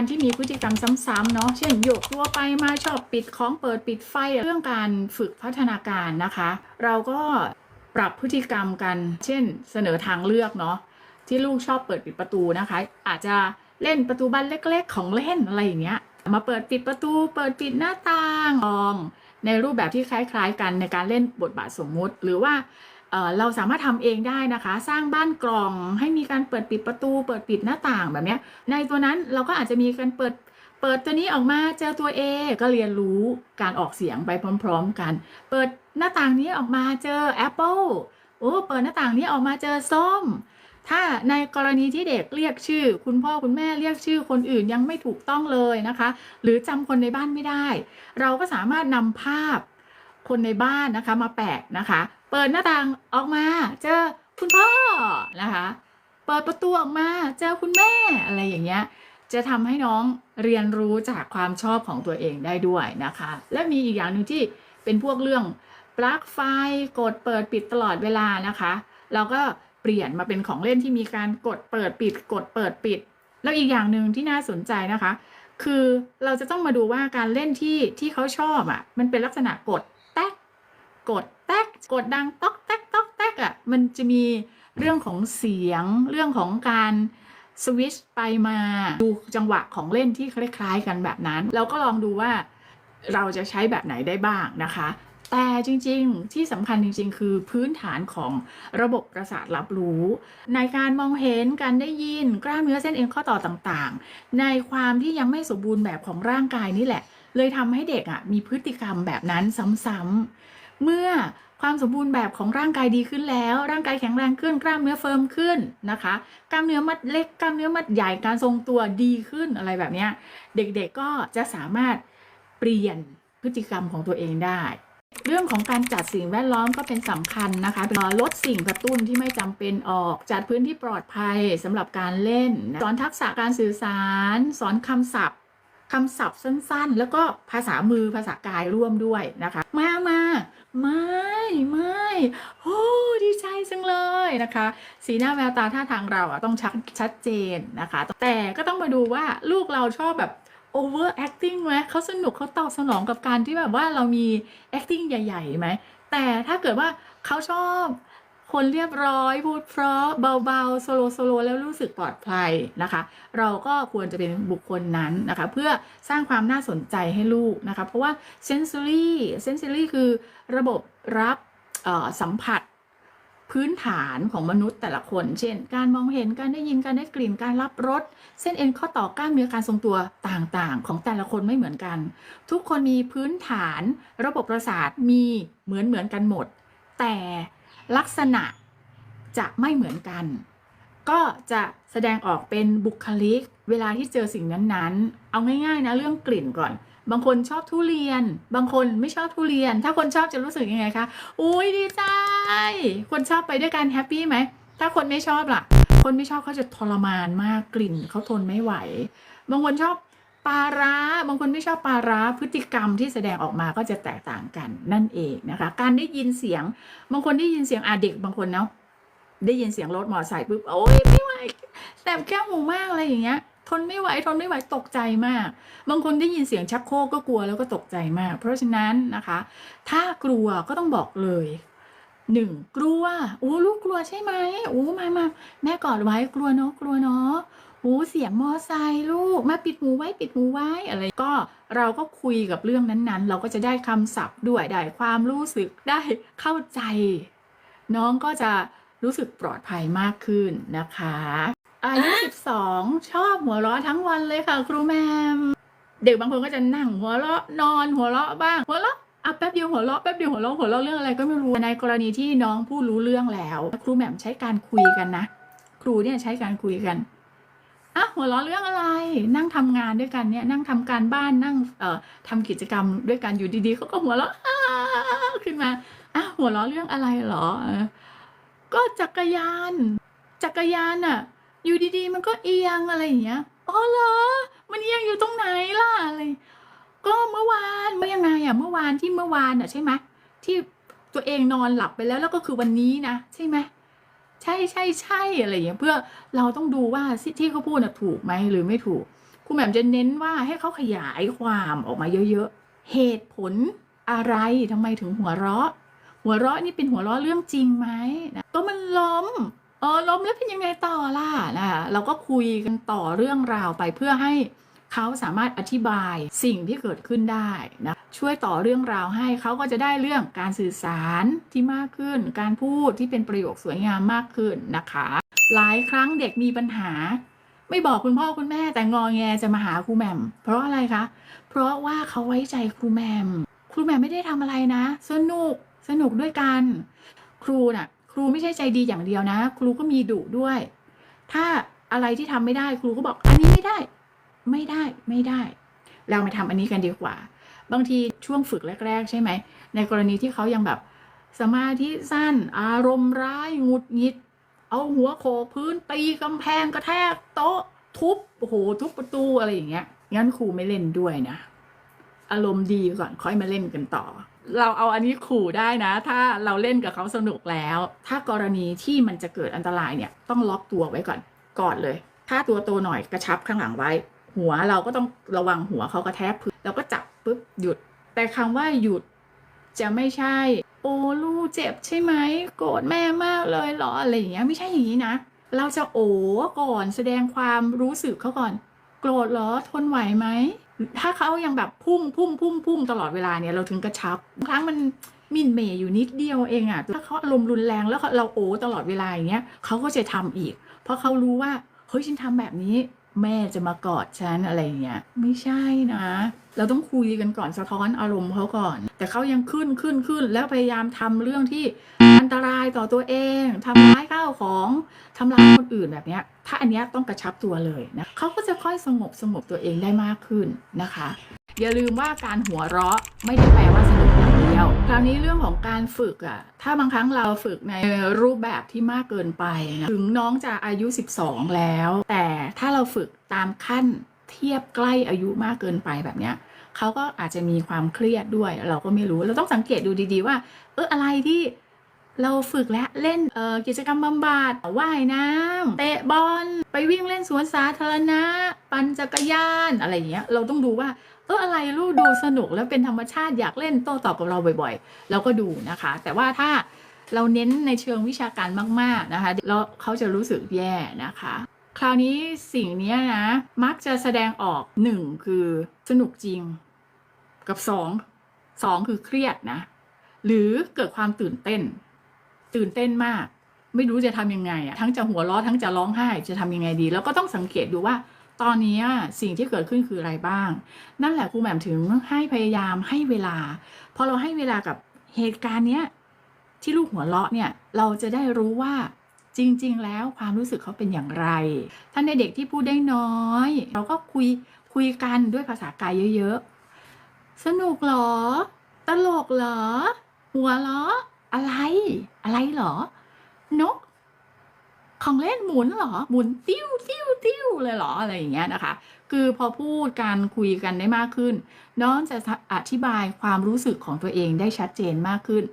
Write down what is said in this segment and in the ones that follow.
การที่มีพฤติกรรมซ้ำๆเนาะเช่นโยกตัวไปมาชอบปิดของเปิดปิดไฟเรื่องการฝึกพัฒนาการนะคะ เราก็ปรับพฤติกรรมกัน เช่น เสนอทางเลือกเนาะที่ลูกชอบเปิดปิดประตูนะคะ อาจจะเล่นประตูบานเล็กๆ ของเล่นอะไรอย่างเงี้ยมาเปิดปิดประตู เปิดปิดหน้าต่างองในรูปแบบที่คล้ายๆ กันในการเล่นบทบาทสมมุติ หรือว่า เราสามารถทำเองได้นะคะ สร้างบ้านกล่องให้มีการเปิดปิดประตู เปิดปิดหน้าต่างแบบนี้ในตัวนั้นเราก็อาจจะมีการเปิดเปิดตัวนี้ออกมาเจอตัว A ก็เรียนรู้การออกเสียงไปพร้อม ๆ กัน เปิดหน้าต่างนี้ออกมาเจอ Apple โอ้เปิดหน้าต่างนี้ออกมาเจอส้ม ถ้าในกรณีที่เด็กเรียกชื่อ คุณพ่อคุณแม่เรียกชื่อคนอื่นยังไม่ถูกต้องเลยนะคะ หรือจำคนในบ้านไม่ได้ เราก็สามารถนำภาพคนในบ้านนะคะมาแปะนะคะ เปิดหน้าต่างออกมาเจอคุณพ่อนะคะ เปิดประตูออกมาเจอคุณแม่อะไรอย่างเงี้ย จะทำให้น้องเรียนรู้จากความชอบของตัวเองได้ด้วยนะคะ และมีอีกอย่างหนึ่งที่เป็นพวกเรื่องปลั๊กไฟกดเปิดปิดตลอดเวลานะคะ เราก็เปลี่ยนมาเป็นของเล่นที่มีการกดเปิดปิด กดเปิดปิด แล้วอีกอย่างหนึ่งที่น่าสนใจนะคะ คือเราจะต้องมาดูว่าการเล่นที่ที่เขาชอบอะ่ะมันเป็นลักษณะกดแต๊กดแต๊ก กดดังต๊อกแต๊กต๊อกแต๊กอะมันจะมีเรื่องของเสียงเรื่องของการสวิชไปมาดูจังหวะของเล่นที่คล้าย ๆ กันแบบนั้นเราก็ลองดูว่าเราจะใช้แบบไหนได้บ้างนะคะ แต่จริงๆ ที่สำคัญจริง ๆ คือพื้นฐานของระบบประสาทรับรู้ ในการมองเห็นการได้ยินกล้ามเนื้อเส้นเอ็นข้อต่อต่างๆ ในความที่ยังไม่สมบูรณ์แบบของร่างกายนี่แหละ เลยทำให้เด็กอะมีพฤติกรรมแบบนั้นซ้ำๆเมื่อ ความสมบูรณ์แบบของร่างกายดีขึ้นแล้ว ร่างกายแข็งแรงขึ้น กล้ามเนื้อเฟิร์มขึ้นนะคะ กล้ามเนื้อมัดเล็ก กล้ามเนื้อมัดใหญ่ การทรงตัวดีขึ้นอะไรแบบนี้ เด็กๆก็จะสามารถเปลี่ยนพฤติกรรมของตัวเองได้ เรื่องของการจัดสิ่งแวดล้อมก็เป็นสำคัญนะคะเอ่อลดสิ่งกระตุ้นที่ไม่จำเป็นออก จัดพื้นที่ปลอดภัยสำหรับการเล่น สอนทักษะการสื่อสาร สอนคำศัพท์ คำศัพท์สั้นๆ แล้วก็ภาษามือภาษากายร่วมด้วยนะคะ มามาไม่ไม่โอ้ดีใจจังเลยนะคะ สีหน้าแววตาท่าทางเราอะต้องชัดชัดเจนนะคะ แต่ก็ต้องมาดูว่าลูกเราชอบแบบ over acting ไหมเขาสนุกเขาตอบสนองกับการที่แบบว่าเรามี acting ใหญ่ๆไหมแต่ถ้าเกิดว่าเขาชอบ คนเรียบร้อยพูดเพราะเบาๆโซโลโซโลแล้วรู้สึกปลอดภัยนะคะ เราก็ควรจะเป็นบุคคลนั้นนะคะ เพื่อสร้างความน่าสนใจให้ลูกนะคะ เพราะว่า sensory sensory คือระบบรับสัมผัสพื้นฐานของมนุษย์แต่ละคน เช่น การมองเห็น การได้ยิน การได้กลิ่น การรับรส เส้นเอ็นข้อต่อกล้ามเนื้อการทรงตัวต่างๆ ของแต่ละคนไม่เหมือนกัน ทุกคนมีพื้นฐาน ระบบประสาทมีเหมือนเหมือนกันหมด แต่ ลักษณะจะไม่เหมือนกัน ก็จะแสดงออกเป็นบุคลิก เวลาที่เจอสิ่งนั้นๆ เอาง่ายๆนะเรื่องกลิ่นก่อน บางคนชอบทุเรียน บางคนไม่ชอบทุเรียน ถ้าคนชอบจะรู้สึกยังไงคะ อุ้ยดีใจ คนชอบไปด้วยกันแฮปปี้ไหม ถ้าคนไม่ชอบล่ะ คนไม่ชอบเขาจะทรมานมากกลิ่นเขาทนไม่ไหว บางคนชอบ ปลาร้าบางคนไม่ชอบปลาร้าพฤติกรรมที่แสดงออกมาก็จะแตกต่างกันนั่นเองนะคะ การได้ยินเสียง บางคนได้ยินเสียงอาเด็กบางคนเนาะได้ยินเสียงรถมอเตอร์ไซค์ปุ๊บโอ้ยไม่ไหวแสบแก้วหูมากอะไรอย่างเงี้ยทนไม่ไหวทนไม่ไหวตกใจมาก บางคนได้ยินเสียงชักโครกก็กลัวแล้วก็ตกใจมาก เพราะฉะนั้นนะคะ ถ้ากลัวก็ต้องบอกเลยหนึ่งกลัวโอ้ลูกกลัวใช่ไหมโอ้มามาแม่กอดไว้กลัวเนาะกลัวเนาะ โอ้เสียงมอไซค์ลูกมาปิดหูไว้ปิดหูไว้อะไรก็เราก็คุยกับเรื่องนั้นๆ เราก็จะได้คำศัพท์ด้วยได้ความรู้สึกได้เข้าใจ น้องก็จะรู้สึกปลอดภัยมากขึ้นนะคะอายุ12 ชอบหัวเราะทั้งวันเลยค่ะ ครูแมม เด็กบางคนก็จะนั่งหัวเราะนอนหัวเราะบ้างหัวเราะอะแป๊บเดียวหัวเราะแป๊บเดียวหัวเราะหัวเราะเรื่องอะไรก็ไม่รู้ในกรณีที่น้องพูดรู้เรื่องแล้ว ครูแหม่มใช้การคุยกันนะ ครูเนี่ยใช้การคุยกัน หัวเราะเรื่องอะไร นั่งทำงานด้วยกันเนี่ยนั่งทำการบ้านนั่งเอ่อทำกิจกรรมด้วยกันอยู่ดีๆเขาก็หัวเราะอ้าขึ้นมาอะหัวเราะเรื่องอะไรเหรอเออก็จักรยาน จักรยานอะอยู่ดีๆ มันก็เอียงอะไรอย่างเงี้ยอ๋อเหรอ มันเอียงอยู่ตรงไหนล่ะอะไรก็เมื่อวานเมื่อยังไงอะเมื่อวานที่เมื่อวานอะใช่ไหมที่ตัวเองนอนหลับไปแล้วแล้วก็คือวันนี้นะใช่ไหม ใช่ใช่ใช่อะไรอย่างเงี้ยเพื่อเราต้องดูว่าที่เขาพูดน่ะถูกไหมหรือไม่ถูกครูแหม่มจะเน้นว่าให้เขาขยายความออกมาเยอะๆ เหตุผลอะไรทำไมถึงหัวเราะ หัวเราะนี่เป็นหัวเราะเรื่องจริงไหมนะก็มันล้มเออล้มแล้วเป็นยังไงต่อล่ะนะคะเราก็คุยกันต่อเรื่องราวไปเพื่อให้ เขาสามารถอธิบายสิ่งที่เกิดขึ้นได้นะช่วยต่อเรื่องราวให้เขาก็จะได้เรื่องการสื่อสารที่มากขึ้น การพูดที่เป็นประโยคสวยงามมากขึ้นนะคะ หลายครั้งเด็กมีปัญหา ไม่บอกคุณพ่อคุณแม่แต่งอแงจะมาหาครูแหม่มเพราะอะไรคะ เพราะว่าเขาไว้ใจครูแหม่มครูแหม่มไม่ได้ทำอะไรนะ สนุกสนุกด้วยกัน ครูน่ะ ครูไม่ใช่ใจดีอย่างเดียวนะ ครูก็มีดุด้วย ถ้าอะไรที่ทำไม่ได้ครูก็บอกอันนี้ไม่ได้ ไม่ได้ไม่ได้ เรามาทำอันนี้กันดีกว่า บางทีช่วงฝึกแรก ๆ ใช่ไหม ในกรณีที่เขายังแบบสมาธิสั้น อารมณ์ร้ายหงุดหงิด เอาหัวโขกพื้นตีกำแพงกระแทกโต๊ะ ทุบโอ้โหทุบประตูอะไรอย่างเงี้ยงั้นครูไม่เล่นด้วยนะ อารมณ์ดีก่อนค่อยมาเล่นกันต่อ เราเอาอันนี้ขู่ได้นะ ถ้าเราเล่นกับเขาสนุกแล้ว ถ้ากรณีที่มันจะเกิดอันตรายเนี่ย ต้องล็อกตัวไว้ก่อนกอนเลย ถ้าตัวโตหน่อยกระชับข้างหลังไว้ หัวเราก็ต้องระวังหัวเขากระแทกพื้นเราก็จับปุ๊บหยุด แต่คำว่าหยุดจะไม่ใช่ โอ้ลูกเจ็บใช่ไหมโกรธแม่มากเลยเหรออะไรอย่างเงี้ยไม่ใช่อย่างนี้นะ เราจะโอ้ก่อนแสดงความรู้สึกเขาก่อน โกรธเหรอทนไหวไหมถ้าเขายังแบบพุ่งพุ่งพุ่งพุ่งตลอดเวลาเนี่ยเราถึงกระชับบางครั้งมันมินเมย์อยู่นิดเดียวเองอะถ้าเขาอารมณ์รุนแรงแล้วเราโอ้ตลอดเวลาอย่างเงี้ยเขาก็จะทำอีก เพราะเขารู้ว่าเฮ้ยฉันทำแบบนี้ แม่จะมากอดฉันอะไรเงี้ยไม่ใช่นะ เราต้องคุยกันก่อนสะท้อนอารมณ์เขาก่อน แต่เขายังขึ้นขึ้นขึ้น แล้วพยายามทำเรื่องที่อันตรายต่อตัวเองทำร้ายข้าวของทำร้ายคนอื่นแบบเนี้ยถ้าอันเนี้ยต้องกระชับตัวเลยนะเขาก็จะค่อยสงบสงบตัวเองได้มากขึ้นนะคะ อย่าลืมว่าการหัวเราะไม่ได้แปลว่าสนุก เดียว คราวนี้เรื่องของการฝึกอะถ้าบางครั้งเราฝึกในรูปแบบที่มากเกินไปนะถึงน้องจะอายุ 12 แล้ว แต่ถ้าเราฝึกตามขั้นเทียบใกล้อายุมากเกินไปแบบเนี้ยเขาก็อาจจะมีความเครียดด้วย เราก็ไม่รู้เราต้องสังเกตดูดีๆว่า เอออะไรที่เราฝึกและเล่นกิจกรรมบำบัดว่ายน้ำเตะบอลไปวิ่งเล่นสวนสาธารณะ ปั่นจักรยานอะไรอย่างเงี้ยเราต้องดูว่า เอออะไรลูกดูสนุกแล้วเป็นธรรมชาติอยากเล่นโต้ตอบกับเราบ่อยๆ เราก็ดูนะคะ แต่ว่าถ้าเราเน้นในเชิงวิชาการมาก ๆ นะคะแล้วเขาจะรู้สึกแย่นะคะ คราวนี้สิ่งนี้นะ มักจะแสดงออกหนึ่งคือสนุกจริง กับสองสองคือเครียดนะ หรือเกิดความตื่นเต้น ตื่นเต้นมาก ไม่รู้จะทำยังไงอะทั้งจะหัวเราะทั้งจะร้องไห้จะทำยังไงดี แล้วก็ต้องสังเกตดูว่า ตอนนี้สิ่งที่เกิดขึ้นคืออะไรบ้าง นั่นแหละครูแหม่มถึงให้พยายามให้เวลาพอเราให้เวลากับเหตุการณ์เนี้ยที่ลูกหัวเราะเนี่ยเราจะได้รู้ว่าจริง ๆ แล้วความรู้สึกเขาเป็นอย่างไร ท่านในเด็กที่พูดได้น้อย เราก็คุยคุยกันด้วยภาษากายเยอะ ๆ สนุกเหรอ ตลกเหรอ หัวเราะอะไร อะไรเหรอนก ของเล่นหมุนเหรอ หมุนติ้วติ้วติ้วเลยเหรออะไรอย่างเงี้ยนะคะ คือพอพูดการคุยกันได้มากขึ้น น้องจะอธิบายความรู้สึกของตัวเองได้ชัดเจนมากขึ้น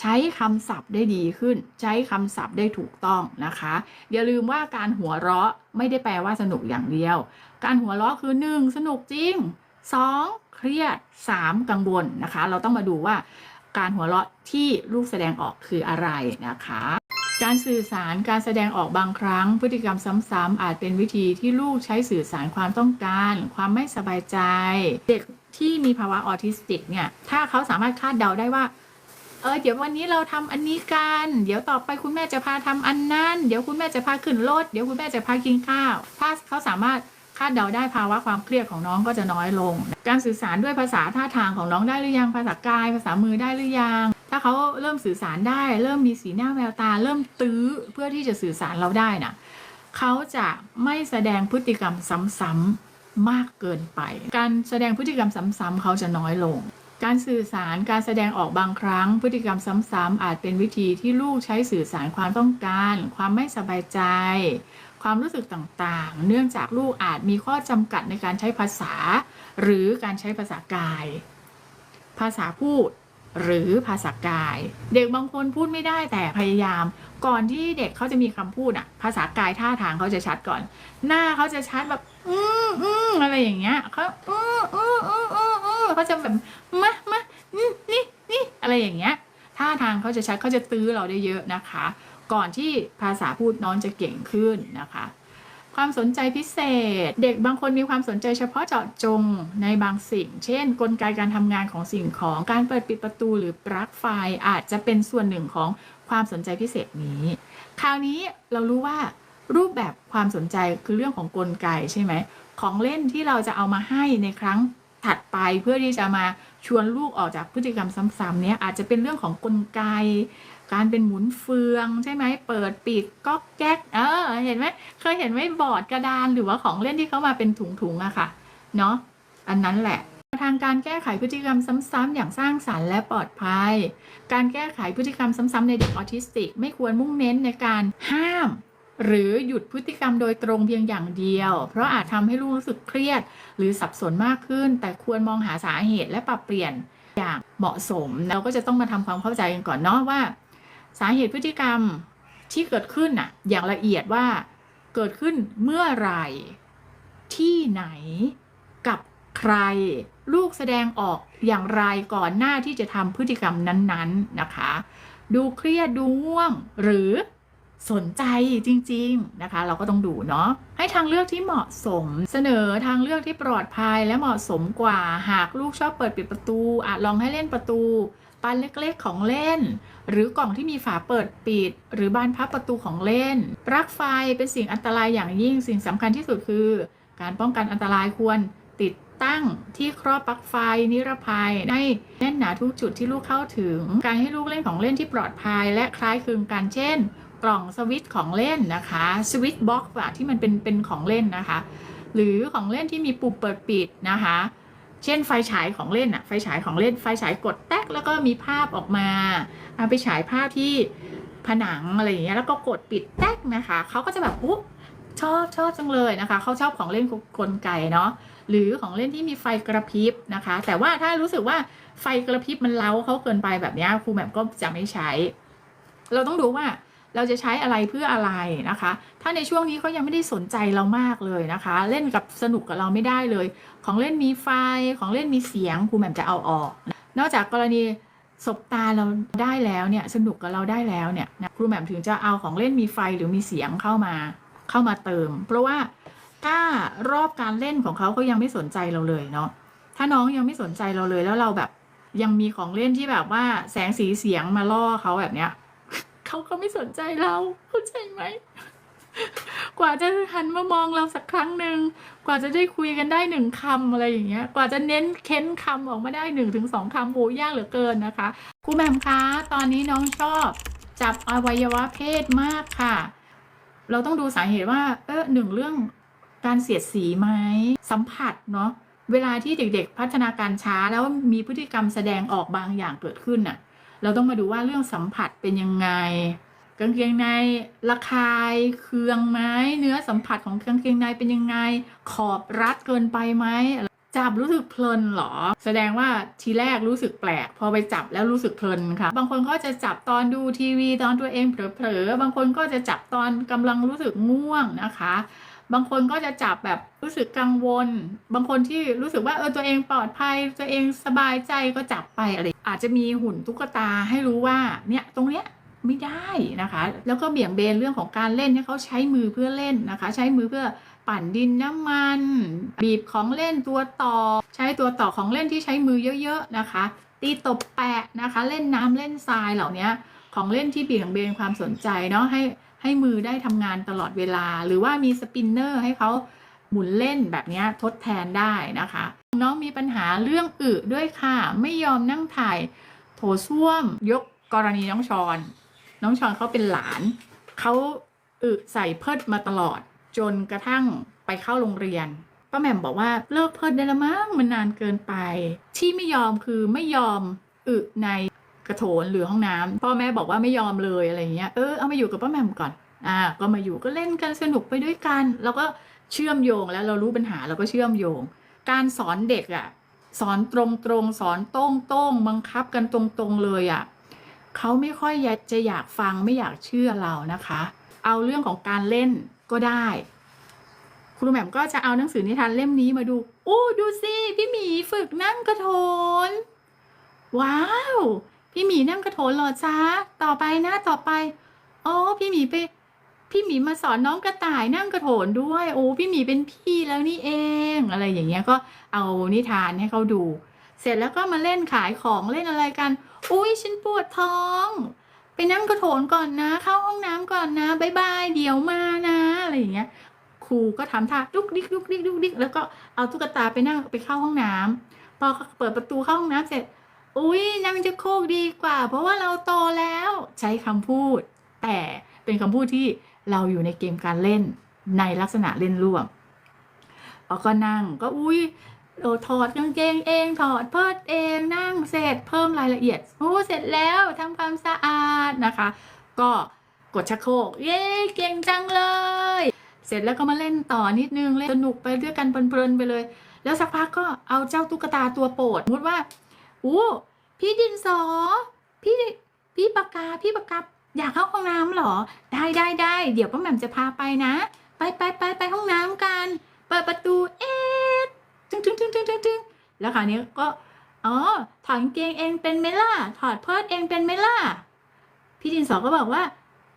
ใช้คำศัพท์ได้ดีขึ้น ใช้คำศัพท์ได้ถูกต้องนะคะ อย่าลืมว่าการหัวเราะไม่ได้แปลว่าสนุกอย่างเดียว การหัวเราะคือ 1. สนุกจริง 2. เครียด 3. กังวลนะคะ เราต้องมาดูว่าการหัวเราะที่ลูกแสดงออกคืออะไรนะคะ การสื่อสารการแสดงออกบางครั้ง พฤติกรรมซ้ำๆอาจเป็นวิธีที่ลูกใช้สื่อสารความต้องการ ความไม่สบายใจ เด็กที่มีภาวะออทิสติกเนี่ย ถ้าเขาสามารถคาดเดาได้ว่า เออเดี๋ยววันนี้เราทำอันนี้กัน เดี๋ยวต่อไปคุณแม่จะพาทำอันนั้น เดี๋ยวคุณแม่จะพาขึ้นรถ เดี๋ยวคุณแม่จะพากินข้าว ถ้าเขาสามารถคาดเดาได้ภาวะความเครียดของน้องก็จะน้อยลง การสื่อสารด้วยภาษาท่าทางของน้องได้หรือยัง ภาษากาย ภาษามือได้หรือยัง ถ้าเขาเริ่มสื่อสารได้ เริ่มมีสีหน้าแววตา เริ่มตื้อเพื่อที่จะสื่อสารเราได้น่ะเขาจะไม่แสดงพฤติกรรมซ้ำๆมากเกินไป การแสดงพฤติกรรมซ้ำๆเขาจะน้อยลง การสื่อสารการแสดงออกบางครั้ง พฤติกรรมซ้ำๆอาจเป็นวิธีที่ลูกใช้สื่อสารความต้องการ ความไม่สบายใจ ความรู้สึกต่างๆ เนื่องจากลูกอาจมีข้อจำกัดในการใช้ภาษา หรือการใช้ภาษากาย ภาษาพูด หรือภาษากาย เด็กบางคนพูดไม่ได้แต่พยายาม ก่อนที่เด็กเขาจะมีคำพูดอะภาษากายท่าทางเขาจะชัดก่อน หน้าเขาจะชัดแบบอืมอืมอะไรอย่างเงี้ยเขาอืมอืมอืมอืมอืมเขาจะแบบมามาอืมนี่นี่อะไรอย่างเงี้ยท่าทางเขาจะใช้เขาจะตื้อเราได้เยอะนะคะ ก่อนที่ภาษาพูดน้องจะเก่งขึ้นนะคะ ความสนใจพิเศษ เด็กบางคนมีความสนใจเฉพาะเจาะจงในบางสิ่ง เช่น กลไกการทำงานของสิ่งของการเปิดปิดประตูหรือปลั๊กไฟอาจจะเป็นส่วนหนึ่งของความสนใจพิเศษนี้ คราวนี้เรารู้ว่ารูปแบบความสนใจคือเรื่องของกลไกใช่ไหมของเล่นที่เราจะเอามาให้ในครั้งถัดไปเพื่อที่จะมาชวนลูกออกจากพฤติกรรมซ้ำๆเนี้ยอาจจะเป็นเรื่องของกลไก การเป็นหมุนเฟืองใช่ไหมเปิดปิดก๊อกแก๊กเออเห็นไหมเคยเห็นไหมบอร์ดกระดานหรือว่าของเล่นที่เขามาเป็นถุงๆอะค่ะเนาะอันนั้นแหละทางการแก้ไขพฤติกรรมซ้ำๆอย่างสร้างสรรค์และปลอดภัย การแก้ไขพฤติกรรมซ้ำๆในเด็กออทิสติก ไม่ควรมุ่งเน้นในการห้าม หรือหยุดพฤติกรรมโดยตรงเพียงอย่างเดียว เพราะอาจทำให้ลูกรู้สึกเครียด หรือสับสนมากขึ้น แต่ควรมองหาสาเหตุและปรับเปลี่ยนอย่างเหมาะสม เราก็จะต้องมาทำความเข้าใจกันก่อนเนาะว่า สาเหตุพฤติกรรมที่เกิดขึ้นน่ะ อย่างละเอียดว่าเกิดขึ้นเมื่อไหร่ ที่ไหนกับใคร ลูกแสดงออกอย่างไรก่อนหน้าที่จะทำพฤติกรรมนั้นๆนะคะ ดูเครียดดูง่วงหรือสนใจจริง ๆ นะคะ เราก็ต้องดูเนาะให้ทางเลือกที่เหมาะสม เสนอทางเลือกที่ปลอดภัยและเหมาะสมกว่าหากลูกชอบเปิดปิดประตูอาจลองให้เล่นประตู ปานเล็กๆของเล่น หรือกล่องที่มีฝาเปิดปิด หรือบานพับประตูของเล่น ปลั๊กไฟเป็นสิ่งอันตรายอย่างยิ่งสิ่งสำคัญที่สุดคือ การป้องกันอันตรายควรติดตั้งที่ครอบปลั๊กไฟนิรภัยให้แน่นหนาทุกจุดที่ลูกเข้าถึง การให้ลูกเล่นของเล่นที่ปลอดภัย และคล้ายคลึงกันเช่น กล่องสวิตช์ของเล่นนะคะสวิตช์บ็อกซ์ที่มันเป็นเป็นของเล่นนะคะ หรือของเล่นที่มีปุ่มเปิดปิดนะคะ เช่นไฟฉายของเล่นอะไฟฉายของเล่นไฟฉายกดแต๊กแล้วก็มีภาพออกมาเอาไปฉายภาพที่ผนังอะไรอย่างเงี้ยแล้วก็กดปิดแต๊กนะคะเขาก็จะแบบอุ๊บชอบชอบจังเลยนะคะเขาชอบของเล่นกลไกเนาะหรือของเล่นที่มีไฟกระพริบนะคะ แต่ว่าถ้ารู้สึกว่าไฟกระพริบมันเล้าเขาเกินไปแบบเนี้ยครูแบบก็จะไม่ใช้ เราต้องดูว่า เราจะใช้อะไรเพื่ออะไรนะคะ ถ้าในช่วงนี้เขายังไม่ได้สนใจเรามากเลยนะคะ เล่นกับสนุกกับเราไม่ได้เลย ของเล่นมีไฟ ของเล่นมีเสียงครูแหม่มจะเอาออก นอกจากกรณีสบตาเราได้แล้วเนี่ยสนุกกับเราได้แล้วเนี่ยนะครูแหม่มถึงจะเอาของเล่นมีไฟหรือมีเสียงเข้ามาเข้ามาเติม เพราะว่าถ้ารอบการเล่นของเขาเขายังไม่สนใจเราเลยเนาะถ้าน้องยังไม่สนใจเราเลยแล้วเราแบบยังมีของเล่นที่แบบว่าแสงสีเสียงมาล่อเขาแบบเนี้ย เขาก็ไม่สนใจเราเข้าใจไหม กว่าจะหันมามองเราสักครั้งหนึ่งกว่าจะได้คุยกันได้หนึ่งคำอะไรอย่างเงี้ย กว่าจะเน้นเค้นคำออกมาได้หนึ่งถึงสองคำโหยากเหลือเกินนะคะครูแหม่มคะตอนนี้น้องชอบจับอวัยวะเพศมากค่ะ เราต้องดูสาเหตุว่า เออหนึ่งเรื่องการเสียดสีไหมสัมผัสเนาะเวลาที่เด็กๆ พัฒนาการช้าแล้วมีพฤติกรรมแสดงออกบางอย่างเกิดขึ้นน่ะ เราต้องมาดูว่าเรื่องสัมผัสเป็นยังไงกางเกงในระคายเคืองไหมเนื้อสัมผัสของกางเกงในเป็นยังไง ขอบรัดเกินไปไหมจับรู้สึกเพลินเหรอ แสดงว่าทีแรกรู้สึกแปลก พอไปจับแล้วรู้สึกเพลินค่ะ บางคนก็จะจับตอนดูทีวีตอนตัวเองเผลอๆบางคนก็จะจับตอนกำลังรู้สึกง่วงนะคะ บางคนก็จะจับแบบรู้สึกกังวล บางคนที่รู้สึกว่าเออตัวเองปลอดภัย ตัวเองสบายใจก็จับไปอะไร อาจจะมีหุ่นตุ๊กตาให้รู้ว่าเนี่ยตรงเนี้ยไม่ได้นะคะ แล้วก็เบี่ยงเบนเรื่องของการเล่นให้เขาใช้มือเพื่อเล่นนะคะ ใช้มือเพื่อปั่นดินน้ำมัน บีบของเล่นตัวต่อ ใช้ตัวต่อของเล่นที่ใช้มือเยอะๆนะคะ ตีตบแปะนะคะ เล่นน้ำเล่นทรายเหล่านี้ของเล่นที่เบี่ยงเบนความสนใจเนาะให้ให้มือได้ทำงานตลอดเวลา หรือว่ามีสปินเนอร์ให้เขา หมุนเล่นแบบนี้ทดแทนได้นะคะ น้องมีปัญหาเรื่องอึด้วยค่ะ ไม่ยอมนั่งถ่าย โถส้วมยกกรณีน้องชอน น้องชอนเขาเป็นหลาน เขาอึใส่เพิดมาตลอด จนกระทั่งไปเข้าโรงเรียนป้าแหม่มบอกว่าเลิกเพิดได้และมั้งมันนานเกินไป ที่ไม่ยอมคือไม่ยอมอึในกระโถนหรือห้องน้ำพ่อแม่บอกว่าไม่ยอมเลยอะไรเงี้ยเออเอามาอยู่กับป้าแหม่มก่อน อ่าก็มาอยู่ก็เล่นกันสนุกไปด้วยกัน แล้วก็เชื่อมโยงแล้วเรารู้ปัญหาเราก็เชื่อมโยง การสอนเด็กอะ่ะสอนตรงๆสอนโต้งโต้งบังคับกันตรงๆเลยอะ่ะเขาไม่ค่อยอยากจะอยากฟังไม่อยากเชื่อเรานะคะ เอาเรื่องของการเล่นก็ได้ ครูแหม่มก็จะเอาหนังสือนิทานเล่มนี้มาดูโอ้ดูสิพี่หมีฝึกนั่งกระโถนว้าว พี่หมีนั่งกระโถนหรอจ๊ะต่อไปนะต่อไป โอ๋อพี่หมีไป พี่หมีมาสอนน้องกระต่ายนั่งกระโถนด้วย โอ้พี่หมีเป็นพี่แล้วนี่เอง อะไรอย่างเงี้ยก็เอานิทานให้เขาดู เสร็จแล้วก็มาเล่นขายของเล่นอะไรกัน อุ้ยฉันปวดท้อง ไปนั่งกระโถนก่อนนะ เข้าห้องน้ำก่อนนะบายบายเดี๋ยวมานะอะไรอย่างเงี้ยครูก็ทำท่าดุกดิกดุกดิกดุกดิกแล้วก็เอาตุ๊กตาไปนั่งไปเข้าห้องน้ำพอเปิดประตูเข้าห้องน้ำเสร็จ อุ้ยนั่งจะโคกดีกว่า เพราะว่าเราโตแล้วใช้คำพูด แต่เป็นคำพูดที่ เราอยู่ในเกมการเล่นในลักษณะเล่นร่วมแล้วก็นั่งก็อุ้ยโอถอดกางเกงเองถอดเพิดเองนั่งเสร็จเพิ่มรายละเอียดโอ้เสร็จแล้วทำความสะอาดนะคะ ก็กดชักโครกเย้เก่งจังเลย เสร็จแล้วก็มาเล่นต่อนิดนึงเล่นสนุกไปด้วยกันเพลินๆไปเลย แล้วสักพักก็เอาเจ้าตุ๊กตาตัวโปรดสมมติว่าอู้พี่ดินสอ พี่พี่ปากกาพี่ปากกา อยากเข้าห้องน้ำเหรอ ได้ได้ได้เดี๋ยวป้าแหม่มจะพาไปนะ ไปไปไปไปห้องน้ำกัน เปิดประตูเอ๊ะจึงจึงจึงจึงจึงจึงแล้วคราวนี้ก็อ๋อถอดเกงเองเป็นไหมล่ะถอดเพิดเองเป็นไหมล่ะพี่ดินสอก็บอกว่า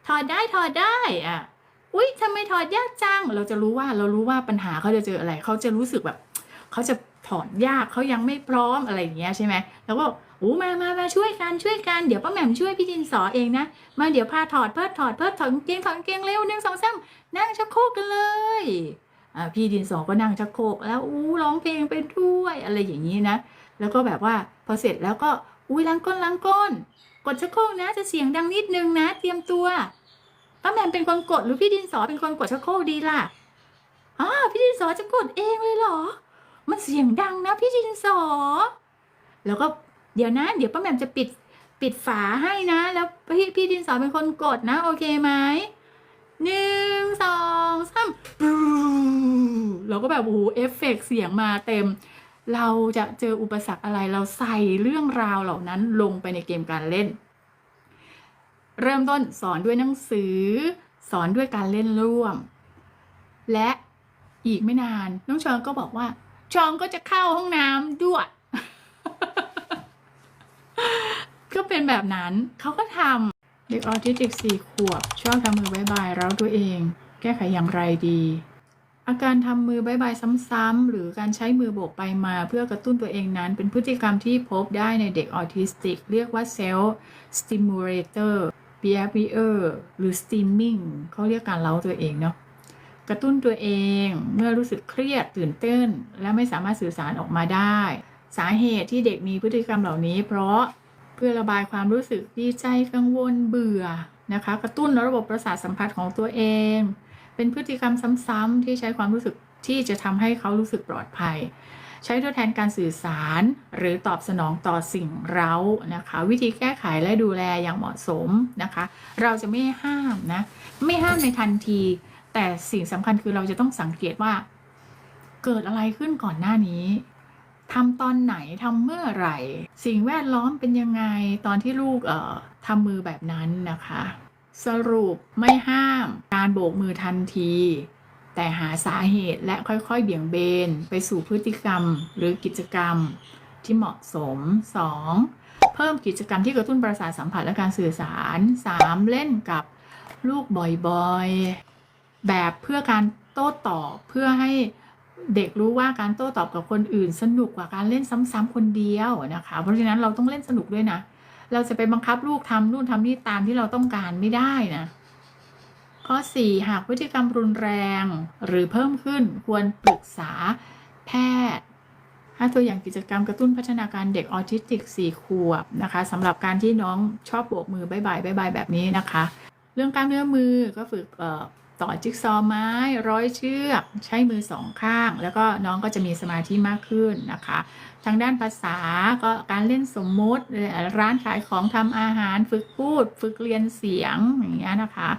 ถอดได้ถอดได้อะอุ๊ยทำไมถอดยากจัง เราจะรู้ว่าเรารู้ว่าปัญหาเขาจะเจออะไร เขาจะรู้สึกแบบ เขาจะ ถอดยากเขายังไม่พร้อมอะไรอย่างเงี้ยใช่ไหมแล้วก็โอ้มามามาช่วยกันช่วยกันเดี๋ยวป้าแหม่มช่วยพี่ดินสอเองนะ มาเดี๋ยวพาถอดเพิดถอดเพิดถอดกางเกงถอดกางเกงเร็วหนึ่งสองสามนั่งชักโครกกันเลยอ่าพี่ดินสอก็นั่งชักโครกแล้วอู้ร้องเพลงไปด้วยอะไรอย่างนี้นะ แล้วก็แบบว่าพอเสร็จแล้วก็อุ้ยล้างก้นล้างก้น กดชักโครกนะจะเสียงดังนิดนึงนะ เตรียมตัวป้าแหม่มเป็นคนกดหรือพี่ดินสอเป็นคนกดชักโครกดีล่ะอ๋อพี่ดินสอจะกดเองเลยเหรอ มันเสียงดังนะพี่ดินสอ แล้วก็เดี๋ยวนะ เดี๋ยวป้าแหม่มจะปิดปิดฝาให้นะ แล้วพี่พี่ดินสอเป็นคนกดนะ โอเคไหมหนึ่งสองสามปรูเราก็แบบโอ้โหเอฟเฟกต์เสียงมาเต็ม เราจะเจออุปสรรคอะไรเราใส่เรื่องราวเหล่านั้นลงไปในเกมการเล่น เริ่มต้นสอนด้วยหนังสือ สอนด้วยการเล่นร่วม และอีกไม่นาน น้องชองก็บอกว่า ชองก็จะเข้าห้องน้ำด้วย ก็เป็นแบบนั้น เขาก็ทำเด็กออทิสติกสี่ขวบ ชอบทำมือบายบายเราตัวเอง แก้ไขอย่างไรดี อาการทำมือบายบายซ้ำๆหรือการใช้มือโบกไปมาเพื่อกระตุ้นตัวเองนั้น เป็นพฤติกรรมที่พบได้ในเด็กออทิสติก เรียกว่า self stimulator behavior หรือ stimming เขาเรียกการเล้าตัวเองเนาะ กระตุ้นตัวเองเมื่อรู้สึกเครียดตื่นเต้น และไม่สามารถสื่อสารออกมาได้ สาเหตุที่เด็กมีพฤติกรรมเหล่านี้ เพราะเพื่อระบายความรู้สึกดีใจกังวลเบื่อนะคะ กระตุ้นระบบประสาทสัมผัสของตัวเอง เป็นพฤติกรรมซ้ำๆที่ใช้ความรู้สึกที่จะทำให้เขารู้สึกปลอดภัย ใช้ทดแทนการสื่อสารหรือตอบสนองต่อสิ่งเร้านะคะ วิธีแก้ไขและดูแลอย่างเหมาะสมนะคะ เราจะไม่ห้ามนะ ไม่ห้ามในทันที แต่สิ่งสำคัญคือเราจะต้องสังเกตว่า เกิดอะไรขึ้นก่อนหน้านี้ทำตอนไหนทำเมื่อไหร่ สิ่งแวดล้อมเป็นยังไงตอนที่ลูกเอ่อทำมือแบบนั้นนะคะ สรุปไม่ห้ามการโบกมือทันที แต่หาสาเหตุและค่อยๆ เบี่ยงเบน ไปสู่พฤติกรรมหรือกิจกรรมที่เหมาะสม 2. เพิ่มกิจกรรมที่กระตุ้นประสาทสัมผัสและการสื่อสาร 3. เล่นกับลูกบ่อยๆ แบบเพื่อการโต้ตอบเพื่อให้เด็กรู้ว่าการโต้ตอบกับคนอื่นสนุกกว่าการเล่นซ้ำๆคนเดียวนะคะ เพราะฉะนั้นเราต้องเล่นสนุกด้วยนะ เราจะไปบังคับลูกทำนู่นทำนี่ตามที่เราต้องการไม่ได้นะ ข้อ 4 หากพฤติกรรมรุนแรงหรือเพิ่มขึ้นควรปรึกษาแพทย์ถ้าตัวอย่างกิจกรรมกระตุ้นพัฒนาการเด็กออทิสติก 4 ขวบนะคะสำหรับการที่น้องชอบโบกมือบายบายบายบายแบบนี้นะคะ เรื่องกล้ามเนื้อมือก็ฝึกเอ่อ ต่อจิ๊กซอว์ไม้ร้อยเชือก ใช้มือสองข้าง แล้วก็น้องก็จะมีสมาธิมากขึ้นนะคะ ทางด้านภาษาก็การเล่นสมมุติ ร้านขายของทำอาหารฝึกพูด ฝึกเรียนเสียงอย่างเงี้ยนะคะ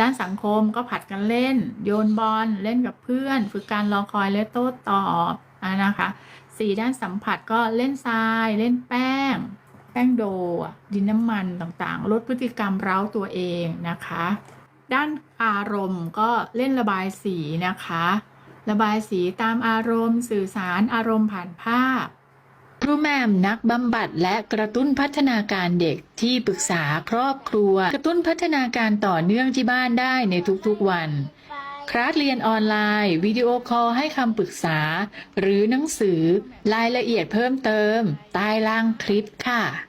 ด้านสังคมก็ผัดกันเล่น โยนบอลเล่นกับเพื่อน ฝึกการรอคอยและโต้ตอบนะคะสี่ด้านสัมผัสก็เล่นทราย เล่นแป้ง แป้งโดดินน้ำมันต่างๆ ลดพฤติกรรมเร้าตัวเองนะคะ ด้านอารมณ์ก็เล่นระบายสีนะคะ ระบายสีตามอารมณ์ สื่อสารอารมณ์ผ่านภาพครูแม่มนักบำบัดและกระตุ้นพัฒนาการเด็กที่ปรึกษาครอบครัว กระตุ้นพัฒนาการต่อเนื่องที่บ้านได้ในทุกๆวัน คลาสเรียนออนไลน์ วิดีโอคอลให้คำปรึกษา หรือหนังสือรายละเอียดเพิ่มเติมใต้ล่างคลิปค่ะ